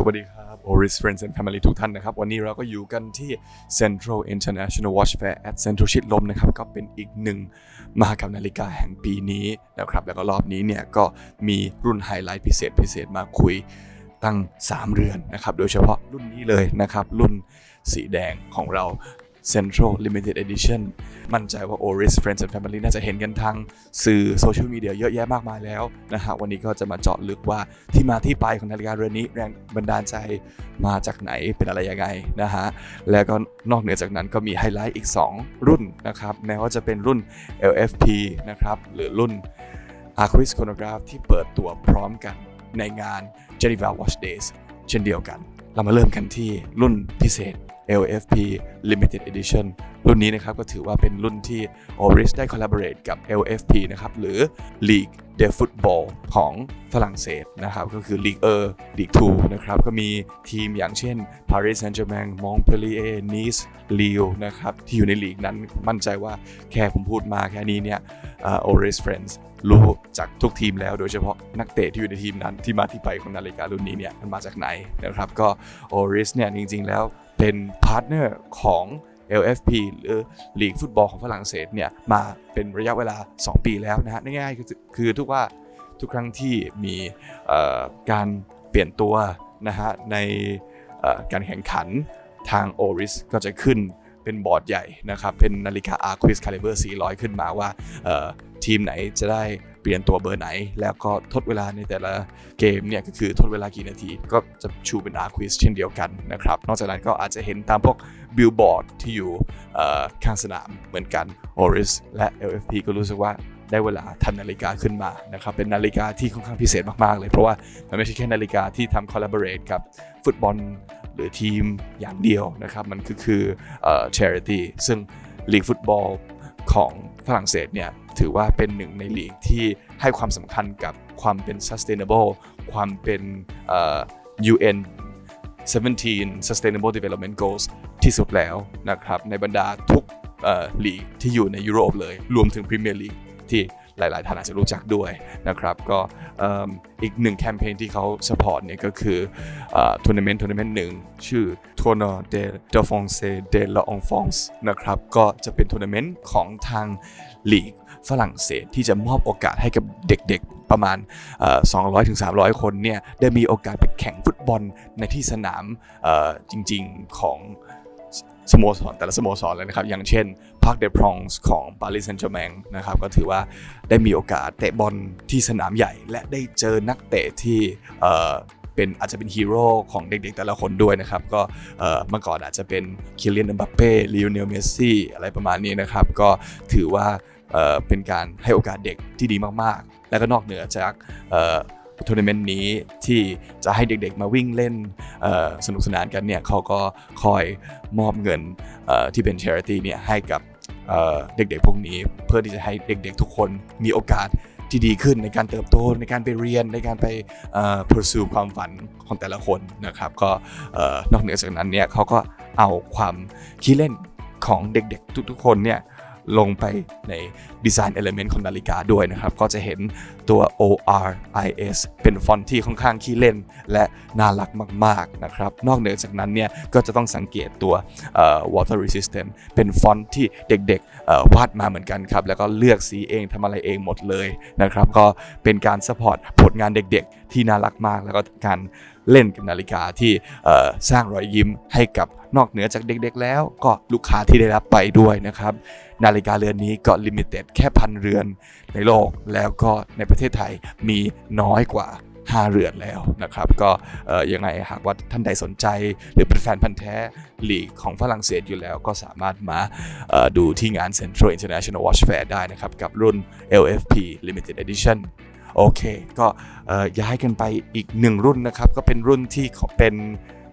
สวัสดีครับ Oris Friends and Family ทุกท่านนะครับ วันนี้เราก็อยู่กันที่ Central International Watch Fair at Central ชิดลมนะครับ ก็เป็นอีกหนึ่งมหากรรมนาฬิกาแห่งปีนี้นะครับ แล้วก็รอบนี้เนี่ยก็มีรุ่นไฮไลท์พิเศษพิเศษมาคุยตั้ง 3 เรือนนะครับ โดยเฉพาะรุ่นนี้เลยนะครับ รุ่นสีแดงของเรา Central Limited Edition มั่นใจว่า Oris Friends and Family น่าจะเห็นกันทางสื่อโซเชียลมีเดียเยอะแยะมากมายแล้วนะฮะวันนี้ก็จะมาเจาะลึกว่าที่มาที่ไปของนาฬิกาเรือนนี้แรงบันดาลใจมาจากไหนเป็นอะไรยังไงนะฮะแล้วก็นอกเหนือจากนั้นก็มีไฮไลท์อีก 2 รุ่นนะครับแม้ว่าจะเป็นรุ่น LFP นะครับหรือรุ่น Aquis Chronograph ที่เปิดตัวพร้อมกันในงาน Geneva Watch Days เช่นเดียวกัน เรามาเริ่มกันที่รุ่นพิเศษ LFP Limited Edition รุ่นนี้นะครับก็ถือว่าเป็นรุ่นที่ Oris ได้ collaborate กับ LFP นะครับหรือ League de Football ของฝรั่งเศสนะครับก็คือ League 1 League 2นะครับก็มีทีมอย่างเช่น Paris Saint-Germain Montpellier Nice Lille นะครับที่อยู่ในลีกนั้นมั่นใจว่าแค่ผมพูดมาแค่นี้เนี่ยเอ่อ Oris Friends รู้จากทุกทีมแล้วโดยเฉพาะนักเตะที่อยู่ในทีมนั้นที่มาที่ไปของนาฬิการุ่นนี้เนี่ยมันมาจากไหนนะครับก็ Oris เนี่ยจริงๆแล้ว เป็นพาร์ทเนอร์ของ LFP หรือลีกฟุตบอลของฝรั่งเศสเนี่ยมาเป็นระยะเวลา 2 ปีแล้วนะฮะง่ายๆคือคือทุกว่าทุกครั้งที่มีการเปลี่ยนตัวนะฮะในการแข่งขันทาง Oris ก็จะขึ้นเป็นบอร์ดใหญ่นะครับ เป็นนาฬิกา Arquis Caliber 400 ขึ้นมาว่าทีมไหนจะได้ ปลี่ยนตัวเบอร์ไหน แล้วก็ทดเวลาในแต่ละเกมเนี่ยก็คือทดเวลากี่นาที ก็จะชูเป็น Arquis เช่นเดียวกันนะครับ นอกจากนั้นก็อาจจะเห็นตามพวกบิลบอร์ดที่อยู่ข้างสนามเหมือนกัน Oris และ LFP ก็รู้สึกว่าได้เวลาทำนาฬิกาขึ้นมานะครับเป็นนาฬิกาที่ค่อนข้างพิเศษมาก ๆ เลย เพราะว่ามันไม่ใช่แค่นาฬิกาที่ทำ collaborate กับฟุตบอลหรือทีมอย่างเดียวนะครับ มันคือคือเอ่อ charity ซึ่งลีกฟุตบอลของ ฝรั่งเศสเนี่ยถือว่าเป็นหนึ่งในลีกที่ให้ความสำคัญกับความเป็น sustainable ความเป็น UN 17 Sustainable Development Goals ที่สุดแล้วนะครับในบรรดาทุกลีกที่อยู่ในยุโรปเลย รวมถึงพรีเมียร์ลีกที่ หลาย ๆ ท่านอาจจะรู้จักด้วยนะครับก็อีกหนึ่งแคมเปญที่เขาสปอร์ตเนี่ยก็คือทัวร์นาเมนต์ทัวร์นาเมนต์หนึ่งชื่อ Tournoi de de France de la Enfance นะครับก็จะเป็นทัวร์นาเมนต์ของทางลีกฝรั่งเศสที่จะมอบโอกาสให้กับเด็กๆประมาณเอ่อ200ถึง300 คนเนี่ยได้มีโอกาสไปแข่งฟุตบอลในที่สนามจริง ๆ ของ สโมสรแต่ละสโมสรเลยนะครับ อย่างเช่น Parc des Princes ของ Paris Saint-Germain นะครับก็ถือว่าได้มีโอกาสเตะบอลที่สนามใหญ่ และได้เจอนักเตะที่เป็นอาจจะเป็นฮีโร่ของเด็กๆแต่ละคนด้วยนะครับ ก็เมื่อก่อนอาจจะเป็นคิเลียน m มบัปเป้ลิโอเนลเมสซี่อะไรประมาณนี้นะครับ ก็ถือว่าเป็นการให้โอกาสเด็กที่ดีมากๆ และก็นอกเหนือจากเทัวร์นาเมนต์นี้ที่จะให้เด็กๆมาวิ่งเล่นสนุกสนานกันเนี่ยเขาก็คอยมอบเงินที่เป็น charity เนี่ยให้กับเด็กๆพวกนี้ เพื่อที่จะให้เด็กๆทุกคนมีโอกาสที่ดีขึ้นในการเติบโตในการไปเรียนในการไป pursue ความฝันของแต่ละคนนะครับก็นอกเหนือจากนั้นเนี่ยเขาก็เอาความขี้เล่นของเด็กๆทุกๆคนเนี่ย ลงไปในดีไซน์เอลเมนต์ของนาฬิกาด้วยนะครับ ก็จะเห็นตัว ORIS เป็นฟอนต์ที่ค่อนข้างขี้เล่น และน่ารักมากๆนะครับ นอกเหนือจากนั้นเนี่ยก็จะต้องสังเกตตัว water resistant เป็นฟอนต์ที่เด็กๆวาดมาเหมือนกันครับ แล้วก็เลือกสีเองทำอะไรเองหมดเลยนะครับ ก็เป็นการสปอร์ตผลงานเด็กๆที่น่ารักมาก แล้วก็การเล่นกับนาฬิกาที่สร้างรอยยิ้มให้กับนอกเหนือจากเด็กๆ แล้ว ก็ลูกค้าที่ได้รับไปด้วยนะครับ นาฬิกาเรือนนี้ก็ลิมิเต็ดแค่พันเรือนในโลกแล้วก็ในประเทศไทยมีน้อยกว่า5เรือนแล้วนะครับ ก็ยังไงหากว่าท่านใดสนใจ หรือเป็นแฟนพันธ์แท้ลีกของฝรั่งเศสอยู่แล้วก็สามารถมาดูที่งาน Central International Watch Fair ได้นะครับ กับรุ่น LFP Limited Edition โอเค ก็ย้ายกันไปอีกหนึ่งรุ่นนะครับ ก็เป็นรุ่นที่เป็น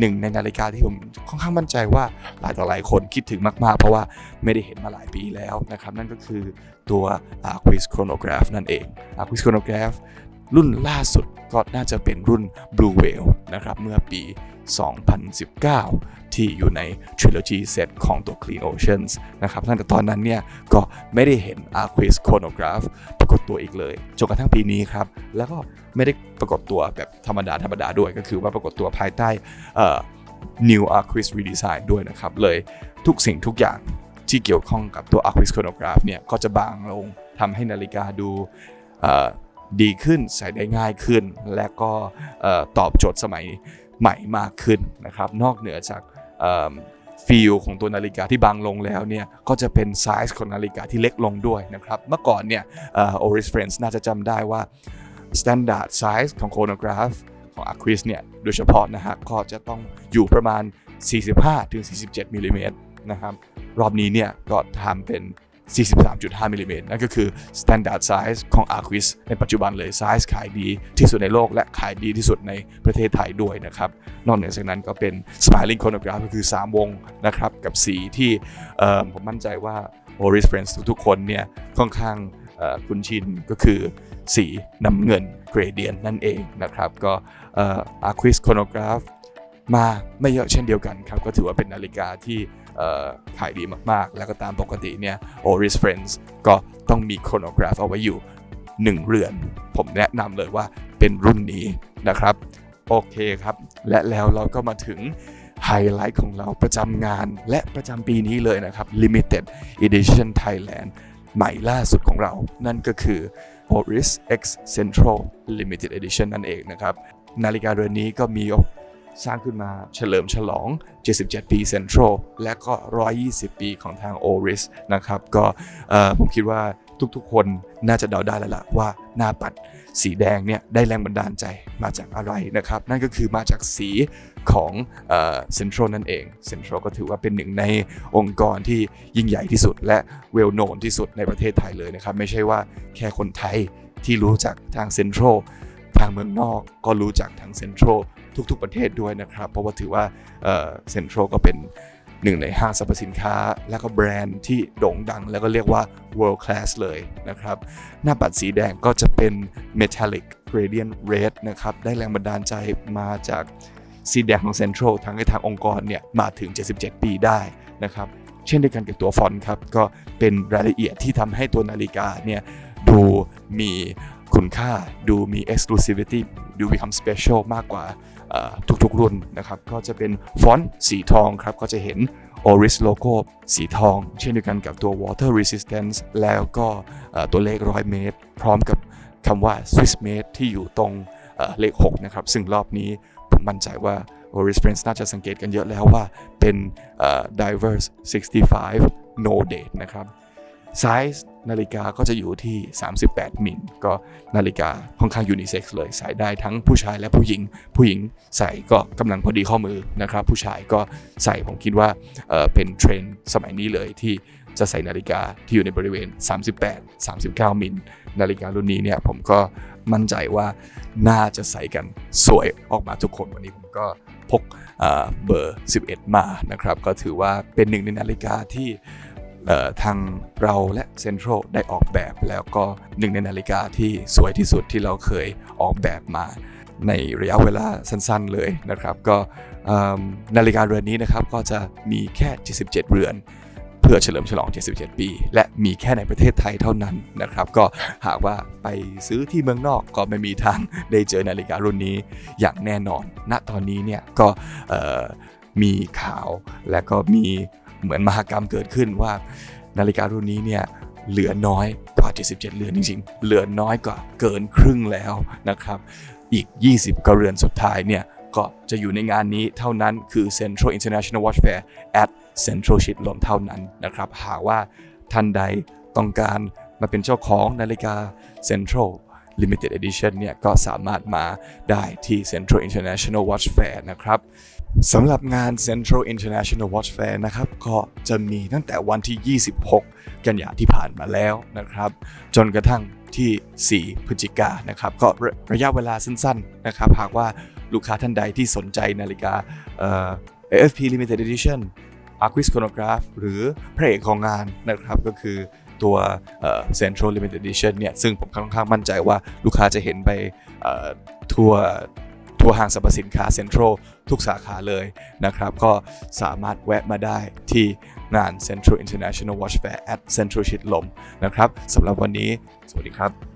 หนึ่งในนาฬิกาที่ผมค่อนข้างมั่นใจว่าหลายต่อหลายคนคิดถึงมาก ๆ เพราะว่าไม่ได้เห็นมาหลายปีแล้วนะครับ นั่นก็คือตัว Aquis Chronograph นั่นเอง Aquis Chronograph รุ่นล่าสุดก็น่าจะเป็นรุ่น Blue Whale นะครับ เมื่อปี 2019 ที่อยู่ใน Trilogy Set ของตัว Clean Oceans นะครับตั้งแต่ตอนนั้นเนี่ย ก็ไม่ได้เห็น Arquis Chronograph ปรากฏตัวอีกเลย จนกระทั่งปีนี้ครับ แล้วก็ไม่ได้ปรากฏตัวแบบธรรมดาธรรมดาด้วย ก็คือว่าปรากฏตัวภายใต้ New Arquis Redesign ด้วยนะครับ เลยทุกสิ่งทุกอย่างที่เกี่ยวข้องกับตัว Arquis Chronograph เนี่ย ก็จะบางลงทำให้นาฬิกาดูดีขึ้นใส่ได้ง่ายขึ้น และก็ออตอบโจทย์สมัย ใหม่มากขึ้นนะครับนอกเหนือจากฟีลของตัวนาฬิกาที่บางลงแล้วเนี่ยก็จะเป็นไซส์ของนาฬิกาที่เล็กลงด้วยนะครับเมื่อก่อนเนี่ยเอ่อ Oris Friends น่าจะจำได้ว่า Standard Size ของ Chronograph ของ Aquis เนี่ยโดยเฉพาะนะฮะก็จะต้องอยู่ประมาณ 45-47มิลลิเมตรนะครับรอบนี้เนี่ยก็ทำเป็น 43.5มิลลิเมตรนั่นก็คือ standard size ของ Aquis ในปัจจุบันเลยไซส์ขายดีที่สุดในโลกและขายดีที่สุดในประเทศไทยด้วยนะครับ นอกเหนือจากนั้นก็เป็น smiling chronograph ก็คือ 3 วงนะครับ กับสีที่ผมมั่นใจว่า Oris Friends ทุกๆคนเนี่ยค่อนข้างคุ้นชินก็คือสีน้ำเงิน gradient นั่นเองนะครับ ก็เอ่อ Aquis chronograph มาไม่เยอะเช่นเดียวกันครับ ก็ถือว่าเป็นนาฬิกาที่ ขายดีมากๆ แล้วก็ตามปกติเนี่ย Oris Friends ก็ต้องมีโครโนกราฟเอาไว้อยู่ 1 เรือน ผมแนะนำเลยว่าเป็นรุ่นนี้นะครับ โอเคครับ และแล้วเราก็มาถึงไฮไลท์ของเราประจำงานและประจำปีนี้เลยนะครับ Limited Edition Thailand ใหม่ล่าสุดของเรา นั่นก็คือ Oris X Central Limited Edition นั่นเองนะครับ นาฬิกาเรือนนี้ก็มี สร้างขึ้นมาเฉลิมฉลอง 77 ปี Central และก็ 120 ปีของทาง Oris นะครับก็ผมคิดว่าทุกๆ คนน่าจะเดาได้แล้วล่ะว่าหน้าปัดสีแดงเนี่ยได้แรงบันดาลใจมาจากอะไรนะครับ นั่นก็คือมาจากสีของเอ่อ Central นั่นเอง Central ก็ถือว่าเป็นหนึ่งในองค์กรที่ยิ่งใหญ่ที่สุด และ well known ที่สุดในประเทศไทยเลยนะครับ ไม่ใช่ว่าแค่คนไทยที่รู้จักทาง Central ทางเมืองนอกก็รู้จักทาง Central ทุ ทุก ๆ ประเทศด้วยนะครับ เพราะว่าถือว่าเซ็นทรัลก็เป็นหนึ่งในห้างสรรพสินค้า และก็แบรนด์ที่โด่งดัง แล้วก็เรียกว่า world class เลยนะครับ หน้าปัดสีแดงก็จะเป็น metallic gradient red นะครับ ได้แรงบันดาลใจมาจากสีแดงของ Central ทางให้ทางองค์กรเนี่ยมาถึง 77 ปีได้นะครับ เช่นเดียวกันกับตัวฟอนต์ครับ ก็เป็นรายละเอียดที่ทำให้ตัวนาฬิกาเนี่ยดูมี คุณค่าดูมี exclusivity ดูมีความ special มากกว่าทุกๆรุ่นนะครับ ก็จะเป็นฟอนต์สีทองครับ ก็จะเห็น Oris logo สีทอง เช่นเดียวกันกับตัว water resistance แล้วก็ตัวเลข 100 เมตร พร้อมกับคำว่า Swiss made ที่อยู่ตรงเลข 6 นะครับ ซึ่งรอบนี้ผมมั่นใจว่า Oris Friends น่าจะสังเกตกันเยอะแล้วว่าเป็นเอ่อ diverse 65 no date นะครับไซส์ นาฬิกาก็จะอยู่ที่ 38 มิล ก็นาฬิกาค่อนข้างยูนิเซ็กซ์เลย ใส่ได้ทั้งผู้ชายและผู้หญิง ผู้หญิงใส่ก็กำลังพอดีข้อมือนะครับ ผู้ชายก็ใส่ผมคิดว่าเเป็นเทรนด์สมัยนี้เลยที่จะใส่นาฬิกาที่อยู่ในบริเวณ 38 39 มิล นาฬิการุ่นนี้เนี่ยผมก็มั่นใจว่าน่าจะใส่กันสวยออกมาทุกคนวันนี้ผมก็พกเอ่อเบอร์ 11 มานะครับ ก็ถือว่าเป็นหนึ่งในนาฬิกาที่ ทางเราและเซ็นทรัลได้ออกแบบแล้วก็หนึ่งในนาฬิกาที่สวยที่สุดที่เราเคยออกแบบมา ในระยะเวลาสั้นๆเลยนะครับ ก็นาฬิกาเรือนนี้นะครับก็จะมีแค่ 77 เรือน เพื่อเฉลิมฉลอง 77 ปี และมีแค่ในประเทศไทยเท่านั้นนะครับ ก็หากว่าไปซื้อที่เมืองนอกก็ไม่มีทางได้เจอนาฬิการุ่นนี้อย่างแน่นอน ณตอนนี้เนี่ยก็มีข่าวและก็มี เหมือนมหากรรมเกิดขึ้นว่า นาฬิการุ่นนี้เนี่ยเหลือน้อยกว่า 77 เรือนจริงๆ เหลือน้อยกว่าเกินครึ่งแล้วนะครับ อีก 20กว่าเรือนสุดท้ายเนี่ยก็จะอยู่ในงานนี้เท่านั้นคือ Central International Watch Fair at Central ชิดลมเท่านั้นนะครับ หากว่าท่านใดต้องการมาเป็นเจ้าของนาฬิกา Central Limited Edition เนี่ยก็สามารถมาได้ที่ Central International Watch Fair นะครับสำหรับงาน Central International Watch Fair นะครับก็จะมีตั้งแต่วันที่ 26 กันยาที่ผ่านมาแล้วนะครับ จนกระทั่งที่ 4 พฤศจิกานะครับ ก็ระยะเวลาสั้นๆนะครับ หากว่าลูกค้าท่านใดที่สนใจนาฬิกาเอ่อ AFP Limited Edition Aquis Chronograph หรือพระเอกของงานนะครับก็คือ ตัวเอ่อ Central Limited Edition เนี่ยซึ่งผมค่อนข้างมั่นใจว่าลูกค้าจะเห็นไปทั่วทั่วห้างสรรพสินค้าเซ็นทรัลทุกสาขาเลยนะครับ ก็สามารถแวะมาได้ที่งาน Central International Watch Fair at Central ชิดลมนะครับสำหรับวันนี้ สวัสดีครับ